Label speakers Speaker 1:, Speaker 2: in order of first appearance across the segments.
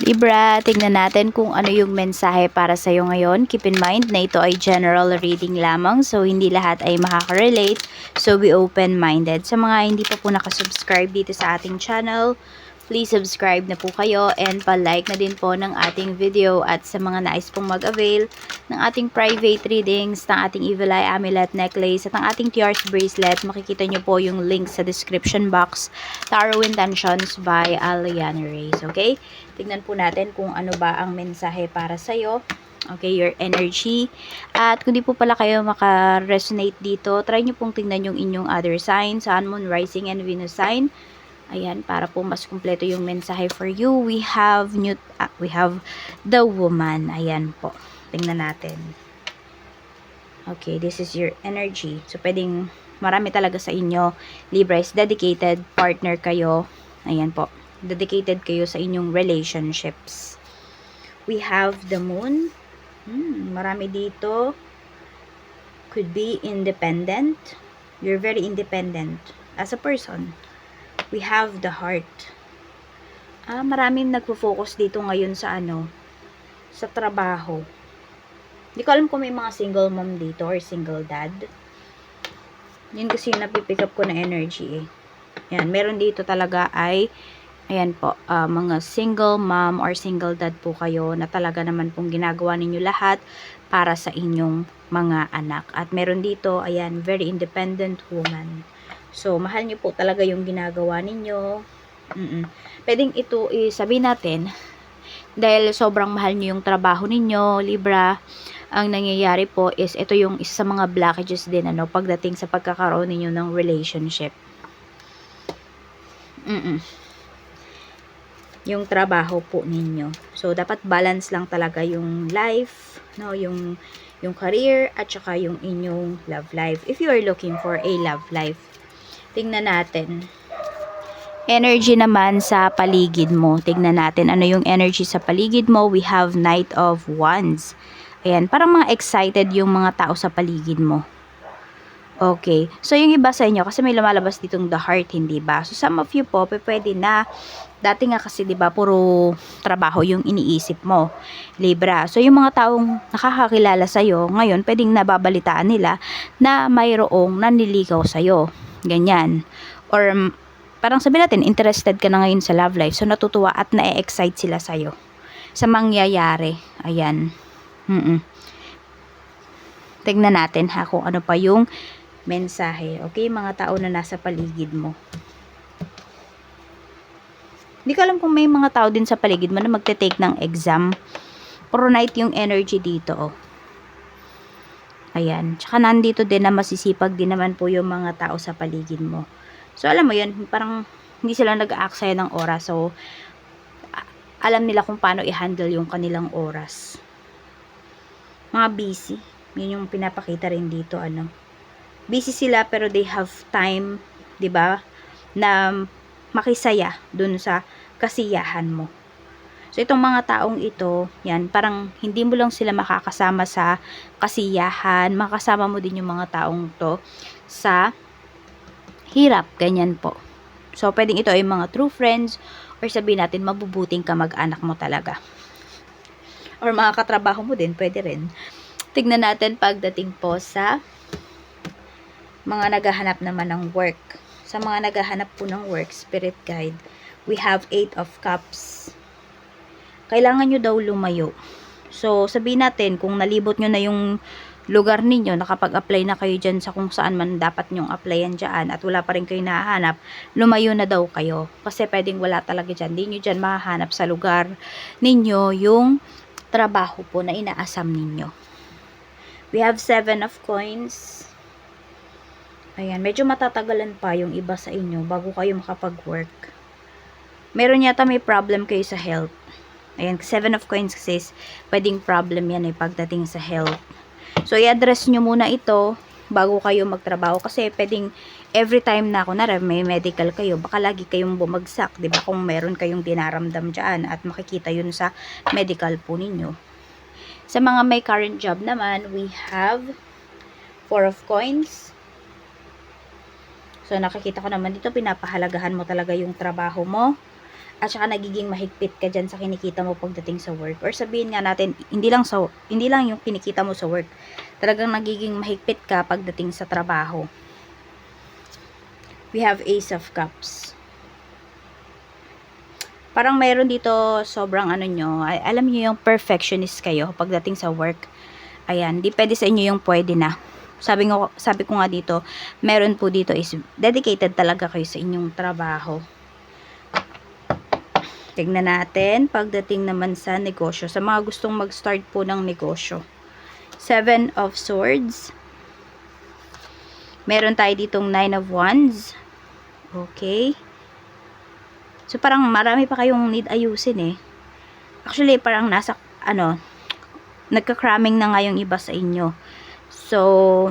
Speaker 1: Libra, tingnan natin kung ano yung mensahe para sa iyo ngayon. Keep in mind na ito ay general reading lamang so hindi lahat ay makaka-relate. So be open-minded. Sa mga hindi pa po nakasubscribe dito sa ating channel, please subscribe na po kayo and pa-like na din po ng ating video at sa mga nais pong mag-avail ng ating private readings, ng ating Evil Eye Amulet Necklace at ng ating Tiars Bracelet, makikita nyo po yung link sa description box. Tarot Intentions by Aliana Reyes. Okay? Tignan po natin kung ano ba ang mensahe para sa'yo. Okay, your energy. At kung di po pala kayo maka-resonate dito, try nyo pong tingnan yung inyong other sign, Sun, Moon, Rising, and Venus sign. Ayan, para po mas kumpleto yung mensahe for you. We have new, ah, we have the woman. Ayan po. Tingnan natin. Okay, this is your energy. So, pwedeng marami talaga sa inyo. Libra is dedicated, partner kayo. Ayan po. Dedicated kayo sa inyong relationships. We have the moon. Hmm, marami dito. Could be independent. You're very independent as a person we have the heart. Ah, maraming nagfo-focus dito ngayon sa ano, sa trabaho. Hindi ko alam kung may mga single mom dito or single dad. Yun kasi yung napipick up ko na energy eh. Yan, meron dito talaga ay, ayan po, ah, mga single mom or single dad po kayo na talaga naman pong ginagawa ninyo lahat para sa inyong mga anak. At meron dito, ayan, very independent woman. So, mahal nyo po talaga yung ginagawa ninyo. Mm-mm. Pwedeng ito isabihin natin, dahil sobrang mahal nyo yung trabaho ninyo, Libra, ang nangyayari po is ito yung isa sa mga blockages din ano, pagdating sa pagkakaroon ninyo ng relationship. Mm-mm. Yung trabaho po ninyo. So, dapat balance lang talaga yung life, no, yung yung career at saka yung inyong love life. If you are looking for a love life, tingnan natin. Energy naman sa paligid mo. Tingnan natin ano yung energy sa paligid mo. We have Knight of Wands. Ayan, parang mga excited yung mga tao sa paligid mo. Okay. So, yung iba sa inyo, kasi may lumalabas ditong the heart, hindi ba? So, some of you po, pwede na, dati nga kasi, di ba, puro trabaho yung iniisip mo. Libra. So, yung mga taong nakakakilala sa'yo, ngayon, pwedeng nababalitaan nila na mayroong nanliligaw sa'yo. Ganyan. Or, parang sabi natin, interested ka na ngayon sa love life. So, natutuwa at na-excite sila sa'yo. Sa mangyayari. Ayan. Mm-mm. Tignan natin ha kung ano pa yung mensahe. Okay, mga tao na nasa paligid mo. Hindi ko alam kung may mga tao din sa paligid mo na magte-take ng exam. Puro night yung energy dito, oh. Ayan. Tsaka nandito din na masisipag din naman po yung mga tao sa paligid mo. So, alam mo yun, parang hindi sila nag-aaksaya ng oras. So, alam nila kung paano i-handle yung kanilang oras. Mga busy. Yun yung pinapakita rin dito, ano. Busy sila pero they have time, 'di ba? Na makisaya dun sa kasiyahan mo. So, itong mga taong ito, yan, parang hindi mo lang sila makakasama sa kasiyahan, makasama mo din yung mga taong to sa hirap, ganyan po. So, pwedeng ito ay mga true friends or sabihin natin, mabubuting ka mag-anak mo talaga. Or mga katrabaho mo din, pwede rin. Tignan natin pagdating po sa mga naghahanap naman ng work. Sa mga naghahanap po ng work, spirit guide, we have eight of cups kailangan nyo daw lumayo. So, sabihin natin, kung nalibot nyo na yung lugar ninyo, nakapag-apply na kayo dyan sa kung saan man dapat nyong applyan dyan at wala pa rin kayo nahahanap, lumayo na daw kayo. Kasi pwedeng wala talaga dyan. Hindi nyo dyan mahahanap sa lugar ninyo yung trabaho po na inaasam ninyo. We have seven of coins. Ayan, medyo matatagalan pa yung iba sa inyo bago kayo makapag-work. Meron yata may problem kayo sa health Ayan, seven of coins kasi pwedeng problem yan eh pagdating sa health. So, i-address nyo muna ito bago kayo magtrabaho kasi pwedeng every time na ako na may medical kayo, baka lagi kayong bumagsak, 'di ba? Kung meron kayong dinaramdam diyan at makikita 'yun sa medical po ninyo. Sa mga may current job naman, we have four of coins. So nakikita ko naman dito pinapahalagahan mo talaga yung trabaho mo at saka nagiging mahigpit ka dyan sa kinikita mo pagdating sa work. Or sabihin nga natin, hindi lang, sa, hindi lang yung kinikita mo sa work. Talagang nagiging mahigpit ka pagdating sa trabaho. We have Ace of Cups. Parang mayroon dito sobrang ano nyo, ay- alam niyo yung perfectionist kayo pagdating sa work. Ayan, di pwede sa inyo yung pwede na. Sabi, ngo, sabi ko nga dito, meron po dito is dedicated talaga kayo sa inyong trabaho. Tignan natin, pagdating naman sa negosyo, sa mga gustong mag-start po ng negosyo. Seven of Swords. Meron tayo ditong Nine of Wands. Okay. So, parang marami pa kayong need ayusin eh. Actually, parang nasa, ano, nagka-cramming na nga yung iba sa inyo. So,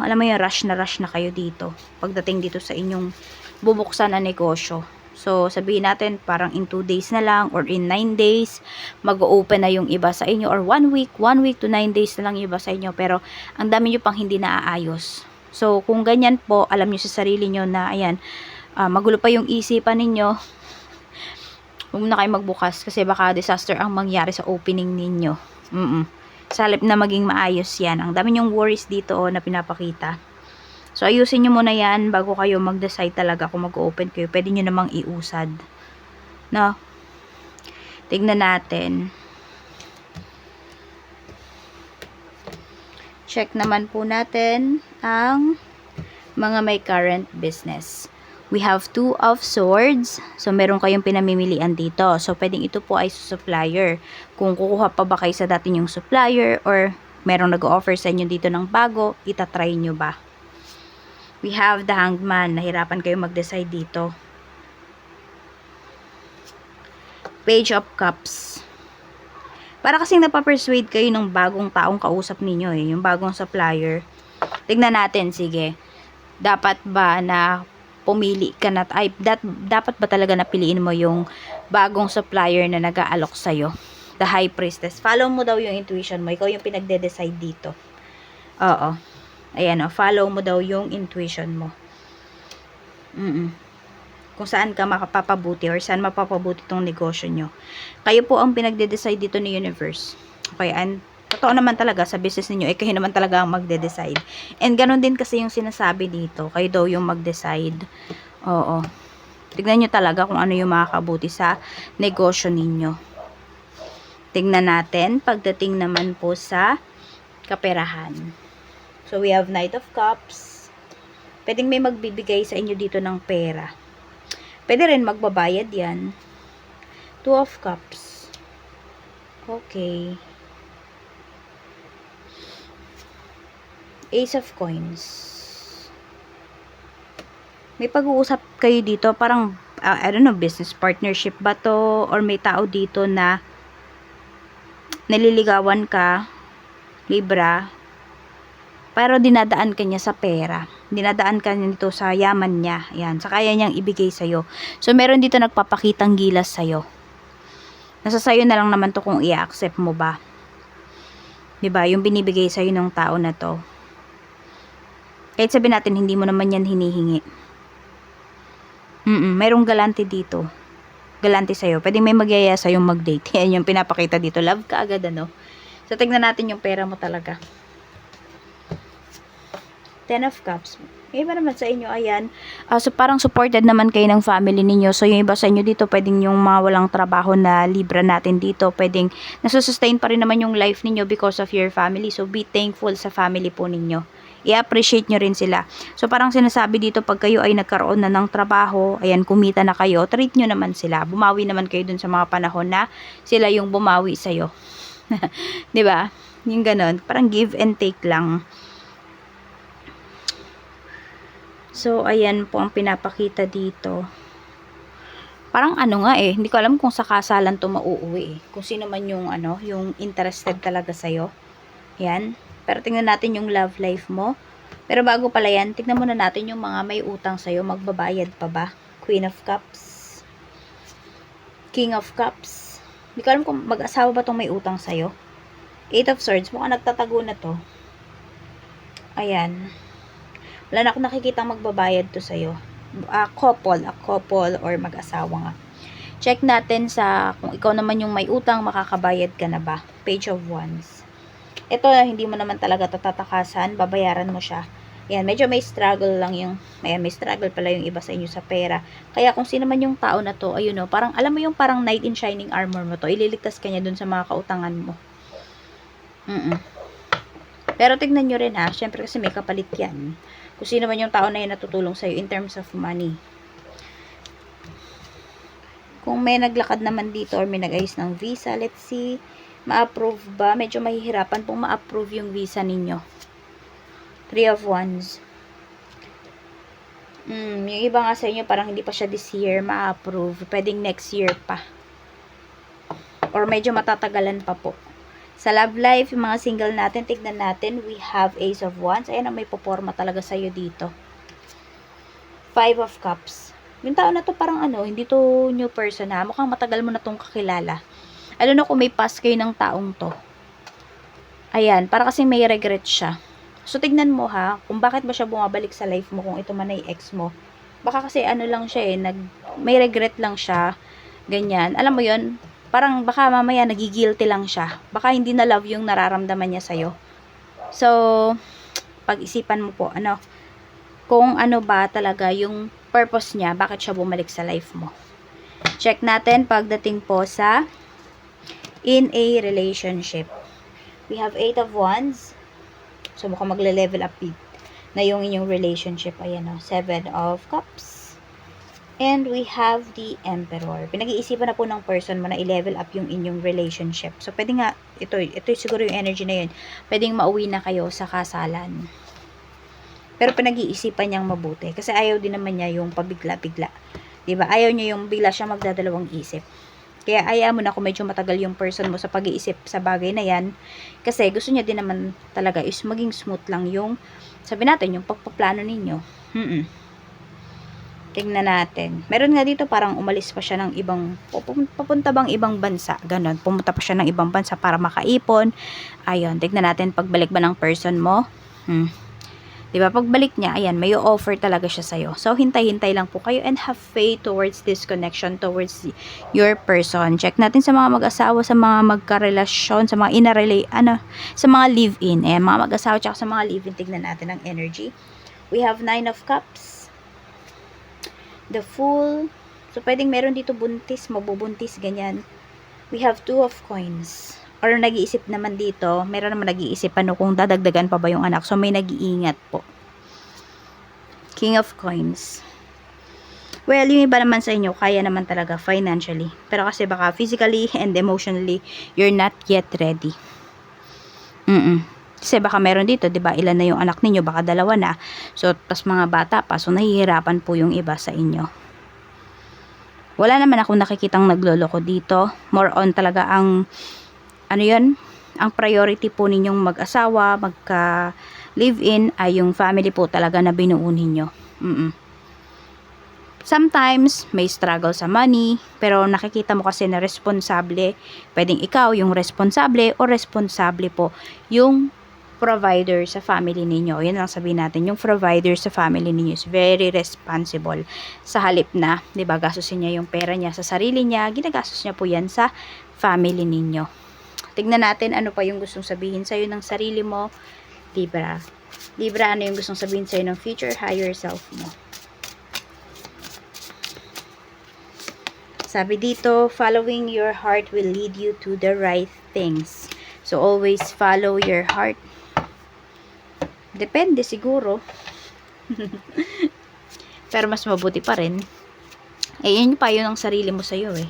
Speaker 1: alam mo yung rush na rush na kayo dito. Pagdating dito sa inyong bubuksan na negosyo. So, sabihin natin, parang in 2 days na lang or in 9 days, mag-open na yung iba sa inyo or 1 week, 1 week to 9 days na lang iba sa inyo. Pero, ang dami nyo pang hindi naaayos. So, kung ganyan po, alam nyo sa sarili nyo na, ayan, ah, magulo pa yung isipan ninyo, huwag na kayo magbukas kasi baka disaster ang mangyari sa opening ninyo. Mm Sa na maging maayos yan. Ang dami yung worries dito oh, na pinapakita. So, ayusin nyo muna yan bago kayo mag-decide talaga kung mag-open kayo. Pwede nyo namang iusad. No? Tignan natin. Check naman po natin ang mga may current business. We have two of swords. So, meron kayong pinamimilian dito. So, pwedeng ito po ay supplier. Kung kukuha pa ba kayo sa dati yung supplier or merong nag-offer sa inyo dito ng bago, itatry nyo ba? We have the hangman. Nahirapan kayo mag-decide dito. Page of Cups. Para kasing napapersuade kayo ng bagong taong kausap ninyo eh. Yung bagong supplier. Tignan natin, sige. Dapat ba na pumili ka na, ay, dat, dapat ba talaga napiliin mo yung bagong supplier na nag-aalok sa'yo? The High Priestess. Follow mo daw yung intuition mo. Ikaw yung pinagde-decide dito. Oo. Ayan o, follow mo daw yung intuition mo. Mm Kung saan ka makapapabuti or saan mapapabuti tong negosyo nyo. Kayo po ang pinagde-decide dito ni Universe. Okay, and totoo naman talaga sa business ninyo, eh kayo naman talaga ang magde-decide. And ganun din kasi yung sinasabi dito, kayo daw yung mag-decide. Oo. Tignan nyo talaga kung ano yung makakabuti sa negosyo ninyo. Tignan natin, pagdating naman po sa kaperahan. So, we have Knight of Cups. Pwedeng may magbibigay sa inyo dito ng pera. Pwede rin magbabayad yan. Two of Cups. Okay. Ace of Coins. May pag-uusap kayo dito, parang, uh, I don't know, business partnership ba to? Or may tao dito na naliligawan ka, Libra, pero dinadaan ka niya sa pera. Dinadaan ka niya dito sa yaman niya. Yan, sa kaya niyang ibigay sa'yo. So, meron dito nagpapakitang gilas sa'yo. Nasa sa'yo na lang naman to kung i-accept mo ba. ba Yung binibigay sa'yo ng tao na to. Kahit sabihin natin, hindi mo naman yan hinihingi. Mm merong galante dito. Galante sa'yo. Pwede may magyaya sa'yo mag-date. Yan yung pinapakita dito. Love ka agad, ano? So, tignan natin yung pera mo talaga. Ten of Cups. Iba naman sa inyo, ayan. Ah, so, parang supported naman kayo ng family ninyo. So, yung iba sa inyo dito, pwedeng yung mga walang trabaho na libra natin dito, pwedeng nasusustain pa rin naman yung life ninyo because of your family. So, be thankful sa family po ninyo. I-appreciate nyo rin sila. So, parang sinasabi dito, pag kayo ay nagkaroon na ng trabaho, ayan, kumita na kayo, treat nyo naman sila. Bumawi naman kayo dun sa mga panahon na sila yung bumawi sa'yo. ba? Yung ganon. Parang give and take lang. So, ayan po ang pinapakita dito. Parang ano nga eh, hindi ko alam kung sa kasalan to mauuwi eh. Kung sino man yung ano, yung interested talaga sa'yo. Yan. Pero tingnan natin yung love life mo. Pero bago pala yan, tingnan muna natin yung mga may utang sa'yo. Magbabayad pa ba? Queen of Cups. King of Cups. Hindi ko alam kung mag-asawa ba tong may utang sa'yo. Eight of Swords. Mukhang nagtatago na to. Ayan. Wala na akong nakikita magbabayad to sa'yo. A couple, a couple, or mag-asawa nga. Check natin sa kung ikaw naman yung may utang, makakabayad ka na ba? Page of Wands. Ito, hindi mo naman talaga tatatakasan, babayaran mo siya. Ayan, medyo may struggle lang yung, ayan, may struggle pala yung iba sa inyo sa pera. Kaya kung sino man yung tao na to, ayun o, parang, alam mo yung parang knight in shining armor mo to, ililigtas ka niya dun sa mga kautangan mo. Mm Pero tignan nyo rin ha, syempre kasi may kapalit yan. Kung sino man yung tao na yun natutulong sa'yo in terms of money. Kung may naglakad naman dito or may nag-ayos ng visa, let's see, ma-approve ba? Medyo mahihirapan pong ma-approve yung visa ninyo. Three of Wands. Mm, yung iba nga sa inyo, parang hindi pa siya this year ma-approve. Pwedeng next year pa. Or medyo matatagalan pa po. Sa love life, yung mga single natin, tignan natin, we have Ace of Wands. Ayan ang may poporma talaga sa'yo dito. Five of Cups. Yung tao na to parang ano, hindi to new person ha. Mukhang matagal mo na tong kakilala. Alam na kung may past kayo ng taong to. Ayan, para kasi may regret siya. So, tignan mo ha, kung bakit ba siya bumabalik sa life mo kung ito man ay ex mo. Baka kasi ano lang siya eh, nag, may regret lang siya, ganyan. Alam mo yon parang baka mamaya nagigilty lang siya. Baka hindi na love yung nararamdaman niya sa'yo. So, pag-isipan mo po, ano, kung ano ba talaga yung purpose niya, bakit siya bumalik sa life mo. Check natin pagdating po sa in a relationship. We have 8 of Wands. So, mukhang magle-level up na yung inyong relationship. Ayan o, 7 of Cups. And we have the Emperor. Pinag-iisipan na po ng person mo na i-level up yung inyong relationship. So, pwede nga, ito, ito siguro yung energy na yun. Pwedeng mauwi na kayo sa kasalan. Pero pinag-iisipan niyang mabuti. Kasi ayaw din naman niya yung pabigla-bigla. 'Di ba Ayaw niya yung bigla siya magdadalawang isip. Kaya ayaw mo na kung medyo matagal yung person mo sa pag-iisip sa bagay na yan. Kasi gusto niya din naman talaga is maging smooth lang yung, sabi natin, yung pagpaplano ninyo. Mm Tingnan natin. Meron nga dito parang umalis pa siya ng ibang, papunta bang ibang bansa. Ganon. Pumunta pa siya ng ibang bansa para makaipon. Ayun. Tingnan natin pagbalik ba ng person mo. Hmm. ba? Pagbalik niya, ayan, may offer talaga siya sa'yo. So, hintay-hintay lang po kayo and have faith towards this connection, towards your person. Check natin sa mga mag-asawa, sa mga magkarelasyon, sa mga inarelay, ano, sa mga live-in. Eh, mga mag-asawa, tsaka sa mga live-in, tignan natin ang energy. We have Nine of Cups. The Fool. So, pwedeng meron dito buntis, mabubuntis, ganyan. We have Two of Coins or nag-iisip naman dito, meron naman nag-iisip ano kung dadagdagan pa ba yung anak. So, may nag-iingat po. King of Coins. Well, yung iba naman sa inyo, kaya naman talaga financially. Pero kasi baka physically and emotionally, you're not yet ready. Mm Kasi baka meron dito, 'di ba? Ilan na yung anak ninyo, baka dalawa na. So, pas mga bata pa, so nahihirapan po yung iba sa inyo. Wala naman ako nakikitang nagloloko dito. More on talaga ang ano yun, ang priority po ninyong mag-asawa, magka live-in ay yung family po talaga na binuo ninyo. Mm -mm. Sometimes, may struggle sa money, pero nakikita mo kasi na responsable. Pwedeng ikaw yung responsable o responsable po yung provider sa family ninyo. Yan lang sabihin natin, yung provider sa family ninyo is very responsible. Sa halip na, 'di ba, gastusin niya yung pera niya sa sarili niya, ginagastos niya po 'yan sa family ninyo. Tignan natin ano pa yung gustong sabihin sa'yo ng sarili mo. Libra. Libra, ano yung gustong sabihin sa'yo ng future higher self mo. Sabi dito, following your heart will lead you to the right things. So, always follow your heart. Depende siguro. Pero mas mabuti pa rin. Eh, yun pa yun ang sarili mo sa'yo eh.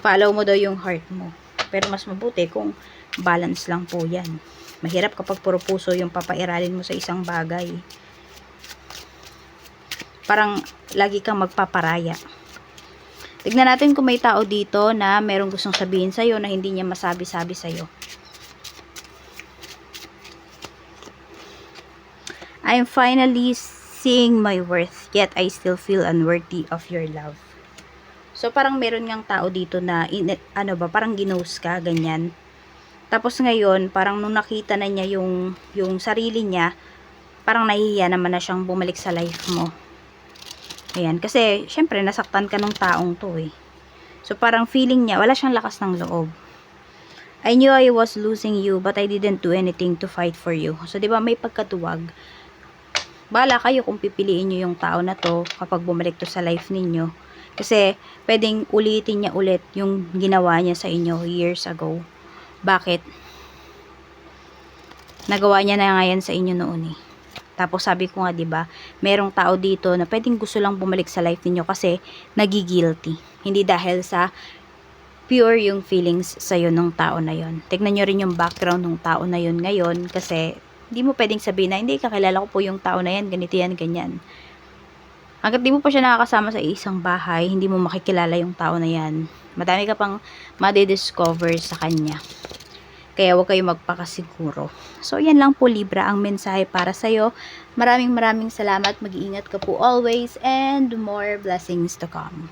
Speaker 1: Follow mo daw yung heart mo. Pero mas mabuti kung balance lang po yan. Mahirap kapag puro puso yung papairalin mo sa isang bagay. Parang lagi kang magpaparaya. Tignan natin kung may tao dito na merong gustong sabihin sa'yo na hindi niya masabi-sabi sa'yo. I'm finally seeing my worth, yet I still feel unworthy of your love. So, parang meron ngang tao dito na, in, ano ba, parang ginos ka, ganyan. Tapos ngayon, parang nung nakita na niya yung, yung sarili niya, parang nahihiya naman na siyang bumalik sa life mo. Ayan, kasi, syempre, nasaktan ka ng taong to eh. So, parang feeling niya, wala siyang lakas ng loob. I knew I was losing you, but I didn't do anything to fight for you. So, di ba, may pagkatuwag. Bala kayo kung pipiliin nyo yung tao na to kapag bumalik to sa life ninyo. Kasi, pwedeng ulitin niya ulit yung ginawa niya sa inyo years ago. Bakit? Nagawa niya na nga yan sa inyo noon eh. Tapos sabi ko nga 'di ba, merong tao dito na pwedeng gusto lang bumalik sa life ninyo kasi nagigilty. Hindi dahil sa pure yung feelings sa ng tao na yon. Tignan nyo rin yung background ng tao na yon ngayon kasi hindi mo pwedeng sabihin na hindi kakilala ko po yung tao na yan, ganito yan, ganyan. Hanggat di mo pa siya nakakasama sa isang bahay, hindi mo makikilala yung tao na yan. Madami ka pang madidiscover sa kanya. Kaya huwag kayo magpakasiguro. So, yan lang po Libra ang mensahe para sa'yo. Maraming maraming salamat. Mag-iingat ka po always and more blessings to come.